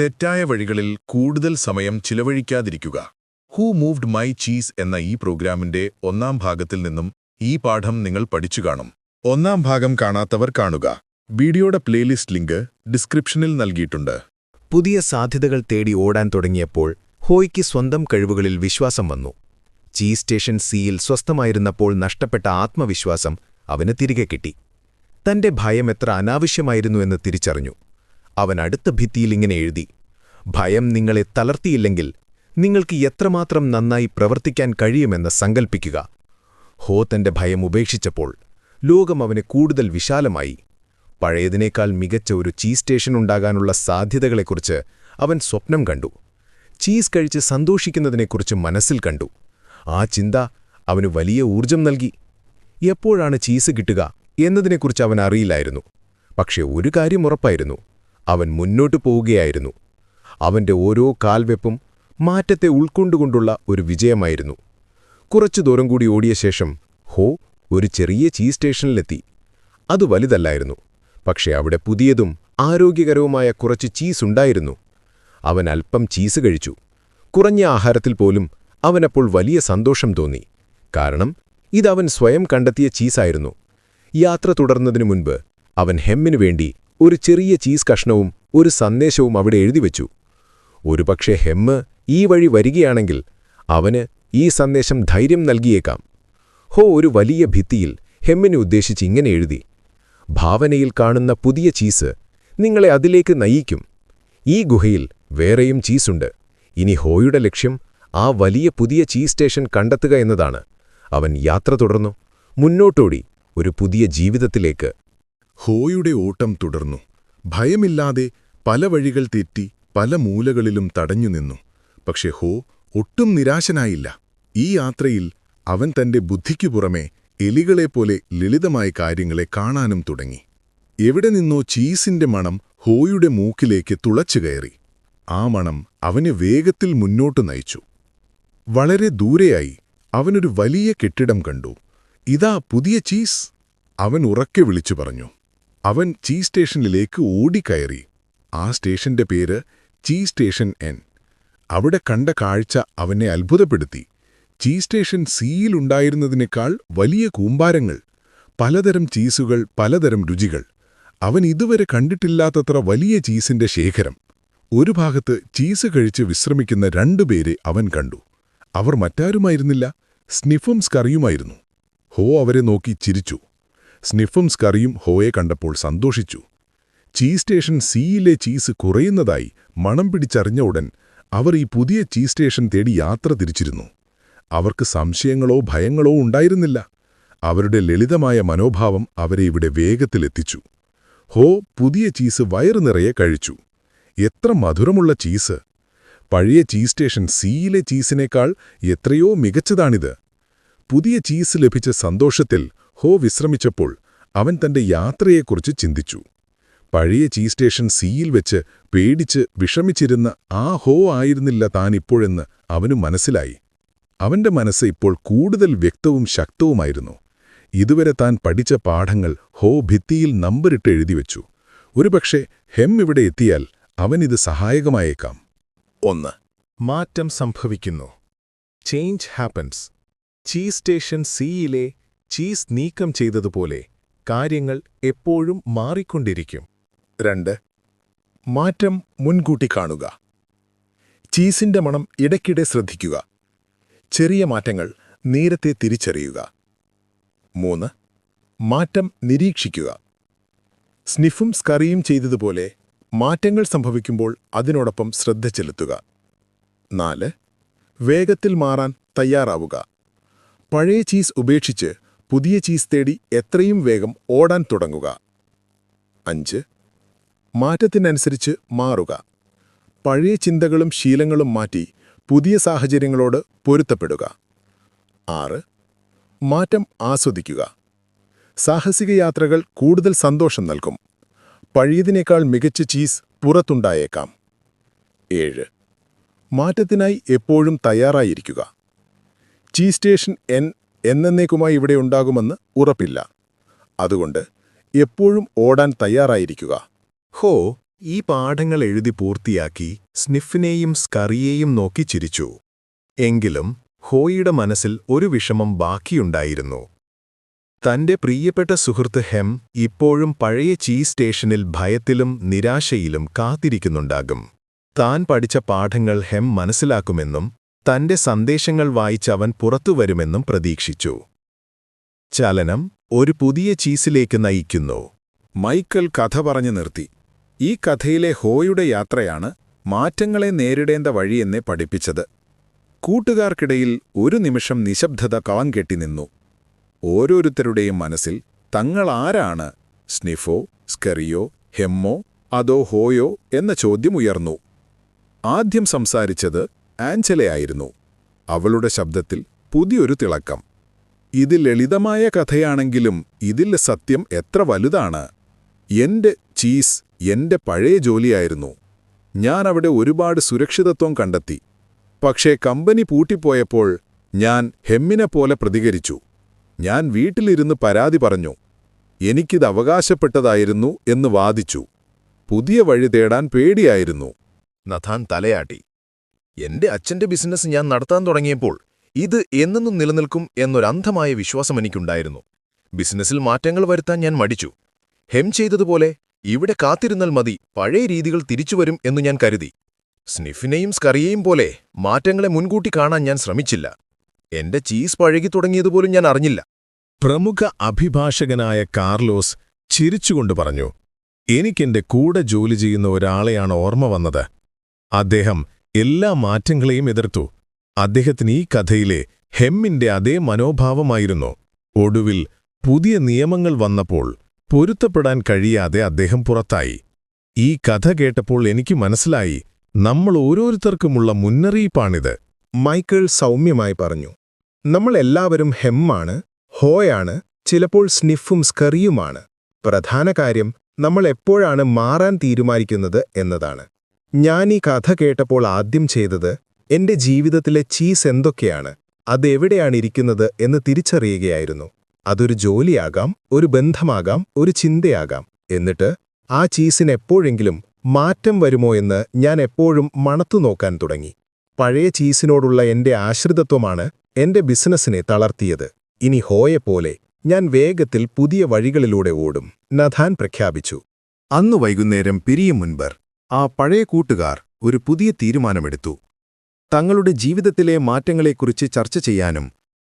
തെറ്റായ വഴികളിൽ കൂടുതൽ സമയം ചിലവഴിക്കാതിരിക്കുക. ഹൂ മൂവ്ഡ് മൈ ചീസ് എന്ന ഈ പ്രോഗ്രാമിന്റെ ഒന്നാം ഭാഗത്തിൽ നിന്നും ഈ പാഠം നിങ്ങൾ പഠിച്ചു കാണും. ഒന്നാം ഭാഗം കാണാത്തവർ കാണുക. വീഡിയോയുടെ പ്ലേലിസ്റ്റ് ലിങ്ക് ഡിസ്ക്രിപ്ഷനിൽ നൽകിയിട്ടുണ്ട്. പുതിയ സാധ്യതകൾ തേടി ഓടാൻ തുടങ്ങിയപ്പോൾ ഹോയ്ക്ക് സ്വന്തം കഴിവുകളിൽ വിശ്വാസം വന്നു. ചീസ് സ്റ്റേഷൻ സിയിൽ സ്വസ്ഥമായിരുന്നപ്പോൾ നഷ്ടപ്പെട്ട ആത്മവിശ്വാസം അവന് തിരികെ കിട്ടി. തന്റെ ഭയം എത്ര അനാവശ്യമായിരുന്നു എന്ന് തിരിച്ചറിഞ്ഞു. അവൻ അടുത്ത ഭിത്തിയിൽ ഇങ്ങനെ എഴുതി ഭയം നിങ്ങളെ തളർത്തിയില്ലെങ്കിൽ നിങ്ങൾക്ക് എത്രമാത്രം നന്നായി പ്രവർത്തിക്കാൻ കഴിയുമെന്ന് സങ്കൽപ്പിക്കുക. ഹോ തന്റെ ഭയം ഉപേക്ഷിച്ചപ്പോൾ ലോകം അവന് കൂടുതൽ വിശാലമായി. പഴയതിനേക്കാൾ മികച്ച ഒരു ചീസ് സ്റ്റേഷൻ ഉണ്ടാകാനുള്ള സാധ്യതകളെക്കുറിച്ച് അവൻ സ്വപ്നം കണ്ടു. ചീസ് കഴിച്ച് സന്തോഷിക്കുന്നതിനെക്കുറിച്ച് മനസ്സിൽ കണ്ടു. ആ ചിന്ത അവന് വലിയ ഊർജം നൽകി. എപ്പോഴാണ് ചീസ് കിട്ടുക എന്നതിനെക്കുറിച്ച് അവൻ അറിയില്ലായിരുന്നു. പക്ഷേ ഒരു കാര്യം ഉറപ്പായിരുന്നു. അവൻ മുന്നോട്ടു പോവുകയായിരുന്നു. അവന്റെ ഓരോ കാൽവെപ്പും മാറ്റത്തെ ഉൾക്കൊണ്ടുകൊണ്ടുള്ള ഒരു വിജയമായിരുന്നു. കുറച്ചു ദൂരം കൂടി ഓടിയ ശേഷം ഹോ ഒരു ചെറിയ ചീസ് സ്റ്റേഷനിലെത്തി. അത് വലുതല്ലായിരുന്നു പക്ഷേ അവിടെ പുതിയതും ആരോഗ്യകരവുമായ കുറച്ച് ചീസ് ഉണ്ടായിരുന്നു. അവൻ അല്പം ചീസ് കഴിച്ചു. കുറഞ്ഞ ആഹാരത്തിൽ പോലും അവനപ്പോൾ വലിയ സന്തോഷം തോന്നി. കാരണം ഇതവൻ സ്വയം കണ്ടെത്തിയ ചീസായിരുന്നു. യാത്ര തുടർന്നതിനു മുൻപ് അവൻ ഹെമ്മിനു വേണ്ടി ഒരു ചെറിയ ചീസ് കഷ്ണവും ഒരു സന്ദേശവും അവിടെ എഴുതി എഴുതിവെച്ചു ഒരുപക്ഷെ ഹെമ്മ് ഈ വഴി വരികയാണെങ്കിൽ അവന് ഈ സന്ദേശം ധൈര്യം നൽകിയേക്കാം. ഹോ ഒരു വലിയ ഭിത്തിയിൽ ഹെമ്മിനെ ഉദ്ദേശിച്ച് ഇങ്ങനെ എഴുതി. ഭാവനയിൽ കാണുന്ന പുതിയ ചീസ് നിങ്ങളെ അതിലേക്ക് നയിക്കും. ഈ ഗുഹയിൽ വേറെയും ചീസുണ്ട്. ഇനി ഹോയുടെ ലക്ഷ്യം ആ വലിയ പുതിയ ചീസ് സ്റ്റേഷൻ കണ്ടെത്തുക എന്നതാണ്. അവൻ യാത്ര തുടർന്നു. മുന്നോട്ടോടി ഒരു പുതിയ ജീവിതത്തിലേക്ക്. ഹോയുടെ ഓട്ടം തുടർന്നു. ഭയമില്ലാതെ പല വഴികൾ തെറ്റി പല മൂലകളിലും തടഞ്ഞുനിന്നു പക്ഷെ ഹോ ഒട്ടും നിരാശനായില്ല. ഈ യാത്രയിൽ അവൻ തന്റെ ബുദ്ധിക്കു പുറമെ എലികളെപ്പോലെ ലളിതമായ കാര്യങ്ങളെ കാണാനും തുടങ്ങി. എവിടെ നിന്നോ ചീസിന്റെ മണം ഹോയുടെ മൂക്കിലേക്ക് തുളച്ചുകയറി ആ മണം അവന് വേഗത്തിൽ മുന്നോട്ടു നയിച്ചു. വളരെ ദൂരെയായി അവനൊരു വലിയ കെട്ടിടം കണ്ടു. ഇതാ പുതിയ ചീസ് അവൻ ഉറക്കെ വിളിച്ചു പറഞ്ഞു. അവൻ ചീസ് സ്റ്റേഷനിലേക്ക് ഓടിക്കയറി. ആ സ്റ്റേഷന്റെ പേര് ചീസ് സ്റ്റേഷൻ എൻ. അവിടെ കണ്ട കാഴ്ച അവനെ അത്ഭുതപ്പെടുത്തി. ചീസ് സ്റ്റേഷൻ സിയിലുണ്ടായിരുന്നതിനേക്കാൾ വലിയ കൂമ്പാരങ്ങൾ പലതരം ചീസുകൾ പലതരം രുചികൾ. അവൻ ഇതുവരെ കണ്ടിട്ടില്ലാത്തത്ര വലിയ ചീസിന്റെ ശേഖരം. ഒരു ഭാഗത്ത് ചീസ് കഴിച്ച് വിശ്രമിക്കുന്ന രണ്ടുപേരെ അവൻ കണ്ടു. അവർ മറ്റാരുമായിരുന്നില്ല സ്നിഫും സ്കറിയുമായിരുന്നു ഹോ അവരെ നോക്കി ചിരിച്ചു. സ്നിഫും സ്കറിയും ഹോയെ കണ്ടപ്പോൾ സന്തോഷിച്ചു. ചീസ് സ്റ്റേഷൻ സിയിലെ ചീസ് കുറയുന്നതായി മണം പിടിച്ചറിഞ്ഞ ഉടൻ അവർ ഈ പുതിയ ചീസ് സ്റ്റേഷൻ തേടി യാത്ര തിരിച്ചിരുന്നു. അവർക്ക് സംശയങ്ങളോ ഭയങ്ങളോ ഉണ്ടായിരുന്നില്ല. അവരുടെ ലളിതമായ മനോഭാവം അവരെ ഇവിടെ വേഗത്തിലെത്തിച്ചു. ഹോ പുതിയ ചീസ് വയറു നിറയെ കഴിച്ചു. എത്ര മധുരമുള്ള ചീസ്! പഴയ ചീസ് സ്റ്റേഷൻ സിയിലെ ചീസിനേക്കാൾ എത്രയോ മികച്ചതാണിത്. പുതിയ ചീസ് ലഭിച്ച സന്തോഷത്തിൽ ഹോ വിശ്രമിച്ചപ്പോൾ അവൻ തന്റെ യാത്രയെക്കുറിച്ച് ചിന്തിച്ചു. പഴയ ചീ സ്റ്റേഷൻ സിയിൽ വെച്ച് പേടിച്ച് വിഷമിച്ചിരുന്ന ആ ഹോ ആയിരുന്നില്ല താനിപ്പോഴെന്ന് അവനു മനസ്സിലായി. അവന്റെ മനസ്സ് ഇപ്പോൾ കൂടുതൽ വ്യക്തവും ശക്തവുമായിരുന്നു. ഇതുവരെ താൻ പഠിച്ച പാഠങ്ങൾ ഹോ ഭിത്തിയിൽ നമ്പറിട്ട് എഴുതിവെച്ചു ഒരുപക്ഷെ ഹെം ഇവിടെ എത്തിയാൽ അവനിത് സഹായകമായേക്കാം. ഒന്ന്. മാറ്റം സംഭവിക്കുന്നു. ചേഞ്ച് ഹാപ്പൻസ് ചീ സ്റ്റേഷൻ സിയിലെ ചീസ് നീക്കം ചെയ്തതുപോലെ കാര്യങ്ങൾ എപ്പോഴും മാറിക്കൊണ്ടിരിക്കും. രണ്ട് മാറ്റം മുൻകൂട്ടി കാണുക. ചീസിന്റെ മണം ഇടയ്ക്കിടെ ശ്രദ്ധിക്കുക. ചെറിയ മാറ്റങ്ങൾ നേരത്തെ തിരിച്ചറിയുക. മൂന്ന് മാറ്റം നിരീക്ഷിക്കുക. സ്നിഫും സ്കറിയും ചെയ്തതുപോലെ മാറ്റങ്ങൾ സംഭവിക്കുമ്പോൾ അതിനോടൊപ്പം ശ്രദ്ധ ചെലുത്തുക. നാല് വേഗത്തിൽ മാറാൻ തയ്യാറാവുക. പഴയ ചീസ് ഉപേക്ഷിച്ച് പുതിയ ചീസ് തേടി എത്രയും വേഗം ഓടാൻ തുടങ്ങുക. അഞ്ച് മാറ്റത്തിനനുസരിച്ച് മാറുക. പഴയ ചിന്തകളും ശീലങ്ങളും മാറ്റി പുതിയ സാഹചര്യങ്ങളോട് പൊരുത്തപ്പെടുക. ആറ് മാറ്റം ആസ്വദിക്കുക. സാഹസിക യാത്രകൾ കൂടുതൽ സന്തോഷം നൽകും. പഴയതിനേക്കാൾ മികച്ച ചീസ് പുറത്തുണ്ടായേക്കാം. ഏഴ് മാറ്റത്തിനായി എപ്പോഴും തയ്യാറായിരിക്കുക. ചീസ് സ്റ്റേഷൻ എൻ എന്നേക്കുമായി ഇവിടെ ഉണ്ടാകുമെന്ന് ഉറപ്പില്ല. അതുകൊണ്ട് എപ്പോഴും ഓടാൻ തയ്യാറായിരിക്കുക. ഹോ ഈ പാഠങ്ങൾ എഴുതി പൂർത്തിയാക്കി സ്നിഫിനെയും സ്കറിയേയും നോക്കി ചിരിച്ചു. എങ്കിലും ഹോയിയുടെ മനസ്സിൽ ഒരു വിഷമം ബാക്കിയുണ്ടായിരുന്നു. തന്റെ പ്രിയപ്പെട്ട സുഹൃത്ത് ഹെം ഇപ്പോഴും പഴയ ചീസ് സ്റ്റേഷനിൽ ഭയത്തിലും നിരാശയിലും കാത്തിരിക്കുന്നുണ്ടാകും. താൻ പഠിച്ച പാഠങ്ങൾ ഹെം മനസ്സിലാക്കുമെന്നും തന്റെ സന്ദേശങ്ങൾ വായിച്ചവൻ പുറത്തുവരുമെന്നും പ്രതീക്ഷിച്ചു. ചലനം ഒരു പുതിയ ചീസിലേക്ക് നയിക്കുന്നു. മൈക്കൽ കഥ പറഞ്ഞു നിർത്തി. ഈ കഥയിലെ ഹോയുടെ യാത്രയാണ് മാറ്റങ്ങളെ നേരിടേണ്ട വഴിയെന്നെ പഠിപ്പിച്ചത്. കൂട്ടുകാർക്കിടയിൽ ഒരു നിമിഷം നിശബ്ദത കളം കെട്ടി നിന്നു. ഓരോരുത്തരുടെയും മനസ്സിൽ തങ്ങളാരാണ് സ്നിഫോ സ്കറിയോ ഹെമ്മോ അതോ ഹോയോ എന്ന ചോദ്യമുയർന്നു ആദ്യം സംസാരിച്ചത് ആഞ്ചലയായിരുന്നു. അവളുടെ ശബ്ദത്തിൽ പുതിയൊരു തിളക്കം. ഇത് ലളിതമായ കഥയാണെങ്കിലും ഇതിൽ സത്യം എത്ര വലുതാണ്. എന്റെ ചീസ് എന്റെ പഴയ ജോലിയായിരുന്നു. ഞാൻ അവിടെ ഒരുപാട് സുരക്ഷിതത്വം കണ്ടെത്തി. പക്ഷേ കമ്പനി പൂട്ടിപ്പോയപ്പോൾ ഞാൻ ഹെമ്മിനെ പോലെ പ്രതികരിച്ചു. ഞാൻ വീട്ടിലിരുന്ന് പരാതി പറഞ്ഞു. എനിക്കിത് അവകാശപ്പെട്ടതായിരുന്നു എന്ന് വാദിച്ചു. പുതിയ വഴി തേടാൻ പേടിയായിരുന്നു. നഥാൻ തലയാട്ടി. എന്റെ അച്ഛന്റെ ബിസിനസ് ഞാൻ നടത്താൻ തുടങ്ങിയപ്പോൾ ഇത് എന്നെന്നും നിലനിൽക്കും എന്നൊരന്ധമായ വിശ്വാസം എനിക്കുണ്ടായിരുന്നു. ബിസിനസ്സിൽ മാറ്റങ്ങൾ വരുത്താൻ ഞാൻ മടിച്ചു. ഹെം ചെയ്തതുപോലെ ഇവിടെ കാത്തിരുന്നാൽ മതി പഴയ രീതികൾ തിരിച്ചുവരും എന്നു ഞാൻ കരുതി. സ്നിഫിനെയും സ്കറിയെയും പോലെ മാറ്റങ്ങളെ മുൻകൂട്ടി കാണാൻ ഞാൻ ശ്രമിച്ചില്ല. എന്റെ ചീസ് പഴകി തുടങ്ങിയതുപോലും ഞാൻ അറിഞ്ഞില്ല. പ്രമുഖ അഭിഭാഷകനായ കാർലോസ് ചിരിച്ചുകൊണ്ട് പറഞ്ഞു എനിക്കെന്റെ കൂടെ ജോലി ചെയ്യുന്ന ഒരാളെയാണ് ഓർമ്മ വന്നത്. അദ്ദേഹം എല്ലാ മാറ്റങ്ങളെയും എതിർത്തു. അദ്ദേഹത്തിന് ഈ കഥയിലെ ഹെമ്മിന്റെ അതേ മനോഭാവമായിരുന്നു. ഒടുവിൽ പുതിയ നിയമങ്ങൾ വന്നപ്പോൾ പൊരുത്തപ്പെടാൻ കഴിയാതെ അദ്ദേഹം പുറത്തായി. ഈ കഥ കേട്ടപ്പോൾ എനിക്ക് മനസ്സിലായി നമ്മൾ ഓരോരുത്തർക്കുമുള്ള മുന്നറിയിപ്പാണിത്. മൈക്കിൾ സൗമ്യമായി പറഞ്ഞു നമ്മൾ എല്ലാവരും ഹെമ്മാണ് ഹോയാണ് ചിലപ്പോൾ സ്നിഫും സ്കറിയുമാണ്. പ്രധാന കാര്യം നമ്മൾ എപ്പോഴാണ് മാറാൻ തീരുമാനിക്കുന്നത് എന്നതാണ്. ഞാൻ ഈ കഥ കേട്ടപ്പോൾ ആദ്യം ചെയ്തത് എന്റെ ജീവിതത്തിലെ ചീസ് എന്തൊക്കെയാണ് അതെവിടെയാണ് ഇരിക്കുന്നത് എന്ന് തിരിച്ചറിയുകയായിരുന്നു. അതൊരു ജോലിയാകാം ഒരു ബന്ധമാകാം ഒരു ചിന്തയാകാം. എന്നിട്ട് ആ ചീസിന് എപ്പോഴെങ്കിലും മാറ്റം വരുമോ എന്ന് ഞാൻ എപ്പോഴും മണത്തു നോക്കാൻ തുടങ്ങി. പഴയ ചീസിനോടുള്ള എന്റെ ആശ്രിതത്വമാണ് എന്റെ ബിസിനസ്സിനെ തളർത്തിയത്. ഇനി ഹോയെപ്പോലെ ഞാൻ വേഗത്തിൽ പുതിയ വഴികളിലൂടെ ഓടും നഥാൻ പ്രഖ്യാപിച്ചു. അന്നു വൈകുന്നേരം പിരിയും മുൻപർ ആ പഴയ കൂട്ടുകാർ ഒരു പുതിയ തീരുമാനമെടുത്തു. തങ്ങളുടെ ജീവിതത്തിലെ മാറ്റങ്ങളെക്കുറിച്ച് ചർച്ച ചെയ്യാനും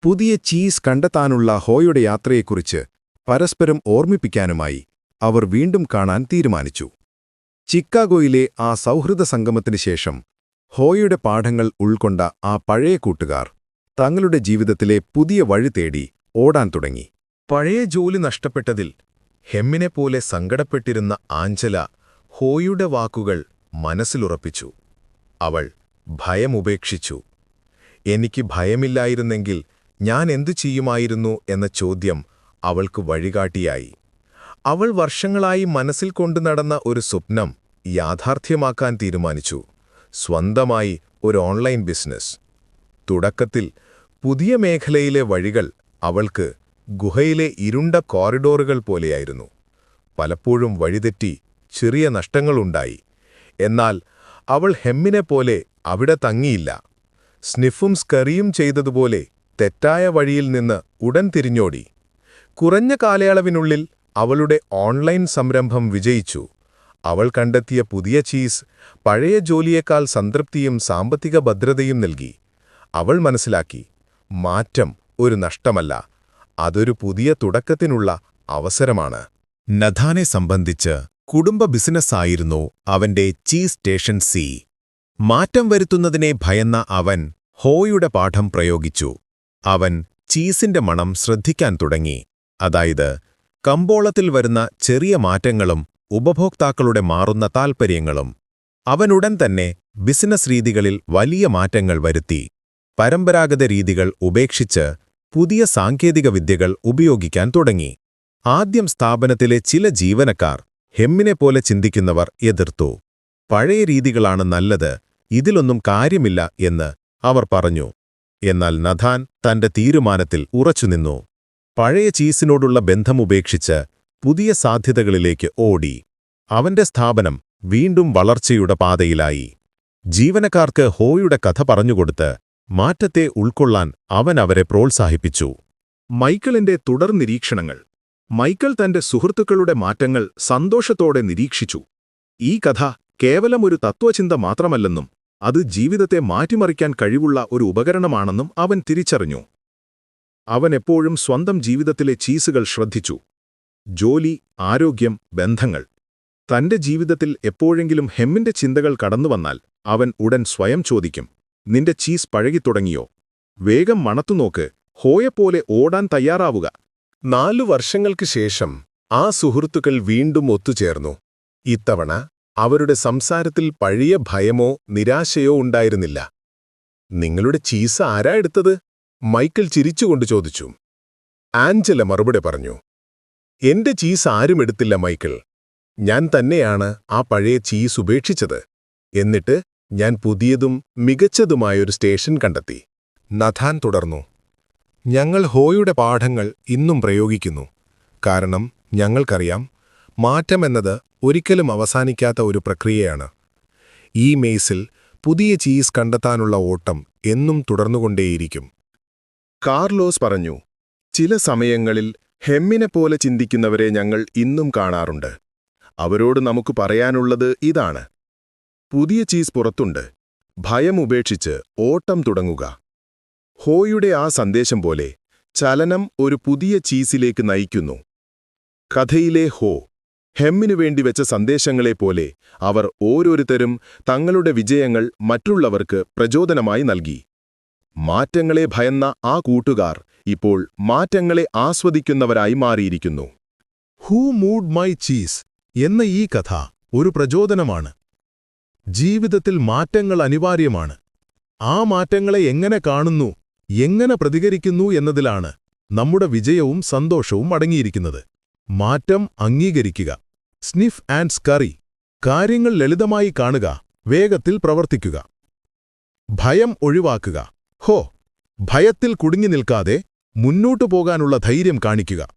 പുതിയ ചീസ് കണ്ടെത്താനുള്ള ഹോയുടെ യാത്രയെക്കുറിച്ച് പരസ്പരം ഓർമ്മിപ്പിക്കാനുമായി അവർ വീണ്ടും കാണാൻ തീരുമാനിച്ചു. ചിക്കാഗോയിലെ ആ സൗഹൃദ സംഗമത്തിനു ശേഷം ഹോയുടെ പാഠങ്ങൾ ഉൾക്കൊണ്ട ആ പഴയ കൂട്ടുകാർ തങ്ങളുടെ ജീവിതത്തിലെ പുതിയ വഴി തേടി ഓടാൻ തുടങ്ങി. പഴയ ജോലി നഷ്ടപ്പെട്ടതിൽ ഹെമ്മിനെപ്പോലെ സങ്കടപ്പെട്ടിരുന്ന ആഞ്ചല ഹോയുടെ വാക്കുകൾ മനസ്സിലുറപ്പിച്ചു. അവൾ ഭയമുപേക്ഷിച്ചു. എനിക്ക് ഭയമില്ലായിരുന്നെങ്കിൽ ഞാൻ എന്തു ചെയ്യുമായിരുന്നു എന്ന ചോദ്യം അവൾക്ക് വഴികാട്ടിയായി. അവൾ വർഷങ്ങളായി മനസ്സിൽ കൊണ്ടു നടന്ന ഒരു സ്വപ്നം യാഥാർത്ഥ്യമാക്കാൻ തീരുമാനിച്ചു. സ്വന്തമായി ഒരു ഓൺലൈൻ ബിസിനസ്. തുടക്കത്തിൽ പുതിയ മേഖലയിലെ വഴികൾ അവൾക്ക് ഗുഹയിലെ ഇരുണ്ട കോറിഡോറുകൾ പോലെയായിരുന്നു. പലപ്പോഴും വഴിതെറ്റി ചെറിയ നഷ്ടങ്ങളുണ്ടായി. എന്നാൽ അവൾ ഹെമ്മിനെ പോലെ അവിടെ തങ്ങിയില്ല. സ്നിഫും സ്കറിയും ചെയ്തതുപോലെ തെറ്റായ വഴിയിൽ നിന്ന് ഉടൻ തിരിഞ്ഞോടി. കുറഞ്ഞ കാലയളവിനുള്ളിൽ അവളുടെ ഓൺലൈൻ സംരംഭം വിജയിച്ചു. അവൾ കണ്ടെത്തിയ പുതിയ ചീസ് പഴയ ജോലിയേക്കാൾ സംതൃപ്തിയും സാമ്പത്തിക ഭദ്രതയും നൽകി. അവൾ മനസ്സിലാക്കി മാറ്റം ഒരു നഷ്ടമല്ല അതൊരു പുതിയ തുടക്കത്തിനുള്ള അവസരമാണ്. നഥാനെ സംബന്ധിച്ച് കുടുംബ ബിസിനസ്സായിരുന്നു അവന്റെ ചീസ് സ്റ്റേഷൻ സി. മാറ്റം വരുത്തുന്നതിനെ ഭയന്ന അവൻ ഹോയുടെ പാഠം പ്രയോഗിച്ചു. അവൻ ചീസിന്റെ മണം ശ്രദ്ധിക്കാൻ തുടങ്ങി. അതായത് കമ്പോളത്തിൽ വരുന്ന ചെറിയ മാറ്റങ്ങളും ഉപഭോക്താക്കളുടെ മാറുന്ന താൽപ്പര്യങ്ങളും അവനുടൻ തന്നെ ബിസിനസ് രീതികളിൽ വലിയ മാറ്റങ്ങൾ വരുത്തി. പരമ്പരാഗത രീതികൾ ഉപേക്ഷിച്ച് പുതിയ സാങ്കേതിക വിദ്യകൾ ഉപയോഗിക്കാൻ തുടങ്ങി. ആദ്യം സ്ഥാപനത്തിലെ ചില ജീവനക്കാർ ഹെമ്മിനെപ്പോലെ ചിന്തിക്കുന്നവർ എതിർത്തു. പഴയ രീതികളാണ് നല്ലത് ഇതിലൊന്നും കാര്യമില്ല എന്ന് അവർ പറഞ്ഞു. എന്നാൽ നഥാൻ തന്റെ തീരുമാനത്തിൽ ഉറച്ചുനിന്നു പഴയ ചീസിനോടുള്ള ബന്ധമുപേക്ഷിച്ച് പുതിയ സാധ്യതകളിലേക്ക് ഓടി. അവന്റെ സ്ഥാപനം വീണ്ടും വളർച്ചയുടെ പാതയിലായി. ജീവനക്കാർക്ക് ഹോയുടെ കഥ പറഞ്ഞുകൊടുത്ത് മാറ്റത്തെ ഉൾക്കൊള്ളാൻ അവൻ അവരെ പ്രോത്സാഹിപ്പിച്ചു. മൈക്കിളിന്റെ തുടർ നിരീക്ഷണങ്ങൾ. മൈക്കിൾ തന്റെ സുഹൃത്തുക്കളുടെ മാറ്റങ്ങൾ സന്തോഷത്തോടെ നിരീക്ഷിച്ചു. ഈ കഥ കേവലം ഒരു തത്വചിന്ത മാത്രമല്ലെന്നും അത് ജീവിതത്തെ മാറ്റിമറിക്കാൻ കഴിവുള്ള ഒരു ഉപകരണമാണെന്നും അവൻ തിരിച്ചറിഞ്ഞു. അവൻ എപ്പോഴും സ്വന്തം ജീവിതത്തിലെ ചീസുകൾ ശ്രദ്ധിച്ചു. ജോലി ആരോഗ്യം ബന്ധങ്ങൾ. തന്റെ ജീവിതത്തിൽ എപ്പോഴെങ്കിലും ഹെമ്മിന്റെ ചിന്തകൾ കടന്നുവന്നാൽ അവൻ ഉടൻ സ്വയം ചോദിക്കും നിന്റെ ചീസ് പഴകിത്തുടങ്ങിയോ? വേഗം മണത്തുനോക്ക് ഹോയെപ്പോലെ ഓടാൻ തയ്യാറാവുക. നാലു വർഷങ്ങൾക്ക് ശേഷം ആ സുഹൃത്തുക്കൾ വീണ്ടും ഒത്തുചേർന്നു. ഇത്തവണ അവരുടെ സംസാരത്തിൽ പഴയ ഭയമോ നിരാശയോ ഉണ്ടായിരുന്നില്ല. നിങ്ങളുടെ ചീസ ആരാ എടുത്തത്? മൈക്കിൾ ചിരിച്ചുകൊണ്ട് ചോദിച്ചു. ആഞ്ചല മറുപടി പറഞ്ഞു. എന്റെ ചീസ് ആരും എടുത്തില്ല മൈക്കിൾ ഞാൻ തന്നെയാണ് ആ പഴയ ചീസ് ഉപേക്ഷിച്ചത്. എന്നിട്ട് ഞാൻ പുതിയതും മികച്ചതുമായൊരു സ്റ്റേഷൻ കണ്ടെത്തി. നഥാൻ തുടർന്നു. ഞങ്ങൾ ഹോയുടെ പാഠങ്ങൾ ഇന്നും പ്രയോഗിക്കുന്നു. കാരണം ഞങ്ങൾക്കറിയാം മാറ്റമെന്നത് ഒരിക്കലും അവസാനിക്കാത്ത ഒരു പ്രക്രിയയാണ്. ഈ മേസിൽ പുതിയ ചീസ് കണ്ടെത്താനുള്ള ഓട്ടം എന്നും തുടർന്നുകൊണ്ടേയിരിക്കും. കാർലോസ് പറഞ്ഞു ചില സമയങ്ങളിൽ ഹെമ്മിനെ പോലെ ചിന്തിക്കുന്നവരെ ഞങ്ങൾ ഇന്നും കാണാറുണ്ട്. അവരോട് നമുക്ക് പറയാനുള്ളത് ഇതാണ്. പുതിയ ചീസ് പുറത്തുണ്ട്. ഭയം ഉപേക്ഷിച്ച് ഓട്ടം തുടങ്ങുക. ഹോയുടെ ആ സന്ദേശം പോലെ ചലനം ഒരു പുതിയ ചീസിലേക്ക് നയിക്കുന്നു. കഥയിലെ ഹോ ഹെമ്മിനു വേണ്ടി വെച്ച സന്ദേശങ്ങളെപ്പോലെ അവർ ഓരോരുത്തരും തങ്ങളുടെ വിജയങ്ങൾ മറ്റുള്ളവർക്ക് പ്രചോദനമായി നൽകി. മാറ്റങ്ങളെ ഭയന്ന ആ കൂട്ടുകാർ ഇപ്പോൾ മാറ്റങ്ങളെ ആസ്വദിക്കുന്നവരായി മാറിയിരിക്കുന്നു. ഹൂ മൂഡ് മൈ ചീസ് എന്ന ഈ കഥ ഒരു പ്രചോദനമാണ്. ജീവിതത്തിൽ മാറ്റങ്ങൾ അനിവാര്യമാണ്. ആ മാറ്റങ്ങളെ എങ്ങനെ കാണുന്നു എങ്ങനെ പ്രതികരിക്കുന്നു എന്നതിലാണ് നമ്മുടെ വിജയവും സന്തോഷവും അടങ്ങിയിരിക്കുന്നത്. മാറ്റം അംഗീകരിക്കുക. Sniff and scurry. കാര്യങ്ങൾ ലളിതമായി കാണുക. വേഗത്തിൽ പ്രവർത്തിക്കുക. ഭയം ഒഴിവാക്കുക. ഹോ. ഭയത്തിൽ കുടുങ്ങി നിൽക്കാതെ മുന്നോട്ടു പോകാനുള്ള ധൈര്യം കാണിക്കുക.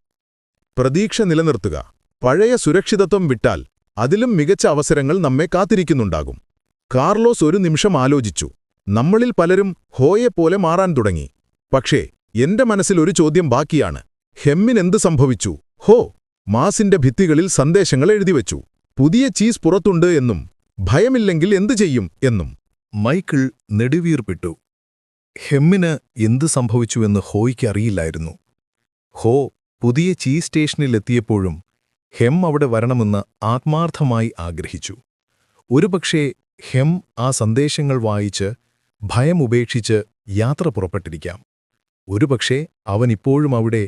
പ്രതീക്ഷ നിലനിർത്തുക. പഴയ സുരക്ഷിതത്വം വിട്ടാൽ അതിലും മികച്ച അവസരങ്ങൾ നമ്മെ കാത്തിരിക്കുന്നുണ്ടാകും. കാർലോസ് ഒരു നിമിഷം ആലോചിച്ചു. നമ്മളിൽ പലരും ഹോയെപ്പോലെ മാറാൻ തുടങ്ങി. പക്ഷേ എന്റെ മനസ്സിൽ ഒരു ചോദ്യം ബാക്കിയാണ്. ഹെമ്മിനെന്ത് സംഭവിച്ചു? ഹോ മാസിന്റെ ഭിത്തികളിൽ സന്ദേശങ്ങൾ എഴുതിവെച്ചു പുതിയ ചീസ് പുറത്തുണ്ട് എന്നും ഭയമില്ലെങ്കിൽ എന്തു ചെയ്യും എന്നും. മൈക്കിൾ നെടുവീർപ്പിട്ടു. ഹെമ്മിന് എന്ത് സംഭവിച്ചുവെന്ന് ഹോയ്ക്ക് അറിയില്ലായിരുന്നു. ഹോ പുതിയ ചീസ് സ്റ്റേഷനിലെത്തിയപ്പോഴും ഹെം അവിടെ വരണമെന്ന് ആത്മാർത്ഥമായി ആഗ്രഹിച്ചു. ഒരുപക്ഷേ ഹെം ആ സന്ദേശങ്ങൾ വായിച്ച് ഭയം ഉപേക്ഷിച്ച് യാത്ര പുറപ്പെട്ടിരിക്കാം. ഒരുപക്ഷേ അവൻ ഇപ്പോഴും അവിടെ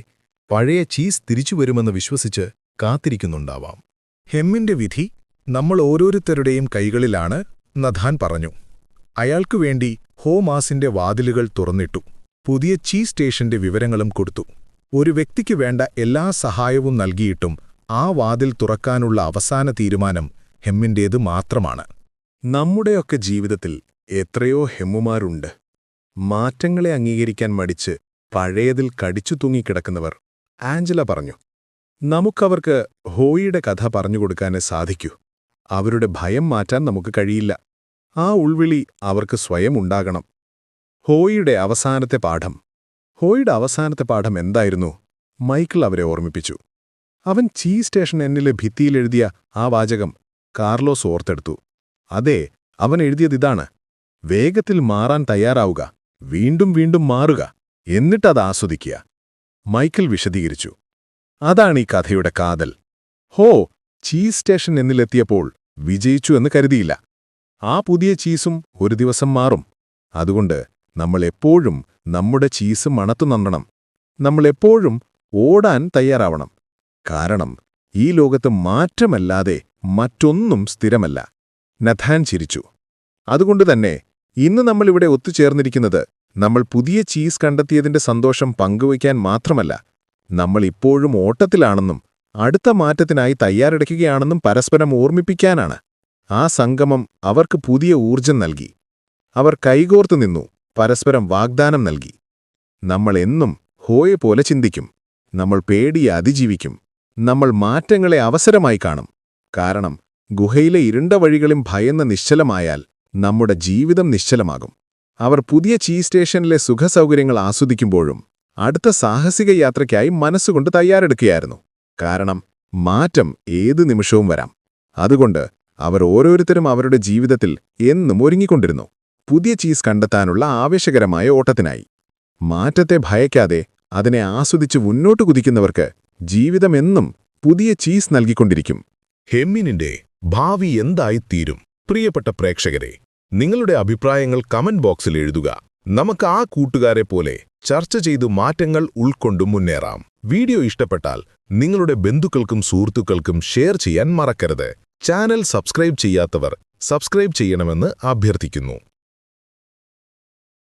പഴയ ചീസ് തിരിച്ചു വരുമെന്ന് വിശ്വസിച്ച് കാത്തിരിക്കുന്നുണ്ടാവാം. ഹെമ്മിന്റെ വിധി നമ്മൾ ഓരോരുത്തരുടെയും കൈകളിലാണ് നഥാൻ പറഞ്ഞു. അയാൾക്കു വേണ്ടി ഹോമാസിന്റെ വാതിലുകൾ തുറന്നിട്ടു. പുതിയ ചീസ് സ്റ്റേഷന്റെ വിവരങ്ങളും കൊടുത്തു. ഒരു വ്യക്തിക്ക് വേണ്ട എല്ലാ സഹായവും നൽകിയിട്ടും ആ വാതിൽ തുറക്കാനുള്ള അവസാന തീരുമാനം ഹെമ്മിന്റേത് മാത്രമാണ്. നമ്മുടെയൊക്കെ ജീവിതത്തിൽ എത്രയോ ഹെമ്മുമാരുണ്ട്. മാറ്റങ്ങളെ അംഗീകരിക്കാൻ മടിച്ച് പഴയതിൽ കടിച്ചു തൂങ്ങിക്കിടക്കുന്നവർ ആഞ്ചല പറഞ്ഞു നമുക്കവർക്ക് ഹോയിയുടെ കഥ പറഞ്ഞുകൊടുക്കാനേ സാധിക്കൂ. അവരുടെ ഭയം മാറ്റാൻ നമുക്ക് കഴിയില്ല. ആ ഉൾവിളി അവർക്ക് സ്വയം ഉണ്ടാകണം. ഹോയിയുടെ അവസാനത്തെ പാഠം. ഹോയിയുടെ അവസാനത്തെ പാഠം എന്തായിരുന്നു? മൈക്കിൾ അവരെ ഓർമ്മിപ്പിച്ചു. അവൻ ചീ സ്റ്റേഷൻ എന്നിലെ ഭിത്തിയിലെഴുതിയ ആ വാചകം കാർലോസ് ഓർത്തെടുത്തു. അതെ അവൻ എഴുതിയതിതാണ് വേഗത്തിൽ മാറാൻ തയ്യാറാവുക. വീണ്ടും വീണ്ടും മാറുക. എന്നിട്ടത് ആസ്വദിക്കുക. മൈക്കിൾ വിശദീകരിച്ചു. അതാണ് ഈ കഥയുടെ കാതൽ. ഹോ ചീസ് സ്റ്റേഷൻ എന്നിലെത്തിയപ്പോൾ വിജയിച്ചു എന്ന് കരുതിയില്ല. ആ പുതിയ ചീസും ഒരു ദിവസം മാറും. അതുകൊണ്ട് നമ്മൾ എപ്പോഴും നമ്മുടെ ചീസ് മണത്തു നന്നണം. നമ്മളെപ്പോഴും ഓടാൻ തയ്യാറാവണം. കാരണം ഈ ലോകത്ത് മാറ്റമല്ലാതെ മറ്റൊന്നും സ്ഥിരമല്ല. നഥാൻ ചിരിച്ചു. അതുകൊണ്ടുതന്നെ ഇന്ന് നമ്മളിവിടെ ഒത്തുചേർന്നിരിക്കുന്നത് നമ്മൾ പുതിയ ചീസ് കണ്ടെത്തിയതിന്റെ സന്തോഷം പങ്കുവയ്ക്കാൻ മാത്രമല്ല നമ്മൾ ഇപ്പോഴും ഓട്ടത്തിലാണെന്നും അടുത്ത മാറ്റത്തിനായി തയ്യാറെടുക്കുകയാണെന്നും പരസ്പരം ഓർമ്മിപ്പിക്കാനാണ്. ആ സംഗമം അവർക്ക് പുതിയ ഊർജം നൽകി. അവർ കൈകോർത്തു നിന്നു പരസ്പരം വാഗ്ദാനം നൽകി. നമ്മൾ എന്നും ഹോയെ പോലെ ചിന്തിക്കും നമ്മൾ പേടിയെ അതിജീവിക്കും നമ്മൾ മാറ്റങ്ങളെ അവസരമായി കാണും. കാരണം ഗുഹയിലെ ഇരുണ്ട വഴികളും ഭയന്ന് നിശ്ചലമായാൽ നമ്മുടെ ജീവിതം നിശ്ചലമാകും. അവർ പുതിയ ചീ സ്റ്റേഷനിലെ സുഖസൗകര്യങ്ങൾ ആസ്വദിക്കുമ്പോഴും അടുത്ത സാഹസിക യാത്രയ്ക്കായി മനസ്സുകൊണ്ട് തയ്യാറെടുക്കുകയായിരുന്നു. കാരണം മാറ്റം ഏതു നിമിഷവും വരാം. അതുകൊണ്ട് അവർ ഓരോരുത്തരും അവരുടെ ജീവിതത്തിൽ എന്നും ഒരുങ്ങിക്കൊണ്ടിരുന്നു. പുതിയ ചീസ് കണ്ടെത്താനുള്ള ആവേശകരമായ ഓട്ടത്തിനായി. മാറ്റത്തെ ഭയക്കാതെ അതിനെ ആസ്വദിച്ച് മുന്നോട്ട് കുതിക്കുന്നവർക്ക് ജീവിതമെന്നും പുതിയ ചീസ് നൽകിക്കൊണ്ടിരിക്കും. ഹെമ്മിനിന്റെ ഭാവി എന്തായിത്തീരും? പ്രിയപ്പെട്ട പ്രേക്ഷകരെ നിങ്ങളുടെ അഭിപ്രായങ്ങൾ കമന്റ് ബോക്സിൽ എഴുതുക. നമുക്ക് ആ കൂട്ടുകാരെ പോലെ ചർച്ച ചെയ്തു മാറ്റങ്ങൾ ഉൾക്കൊണ്ടു മുന്നേറാം. വീഡിയോ ഇഷ്ടപ്പെട്ടാൽ നിങ്ങളുടെ ബന്ധുക്കൾക്കും സുഹൃത്തുക്കൾക്കും ഷെയർ ചെയ്യാൻ മറക്കരുത്. ചാനൽ സബ്സ്ക്രൈബ് ചെയ്യാത്തവർ സബ്സ്ക്രൈബ് ചെയ്യണമെന്ന് അഭ്യർത്ഥിക്കുന്നു.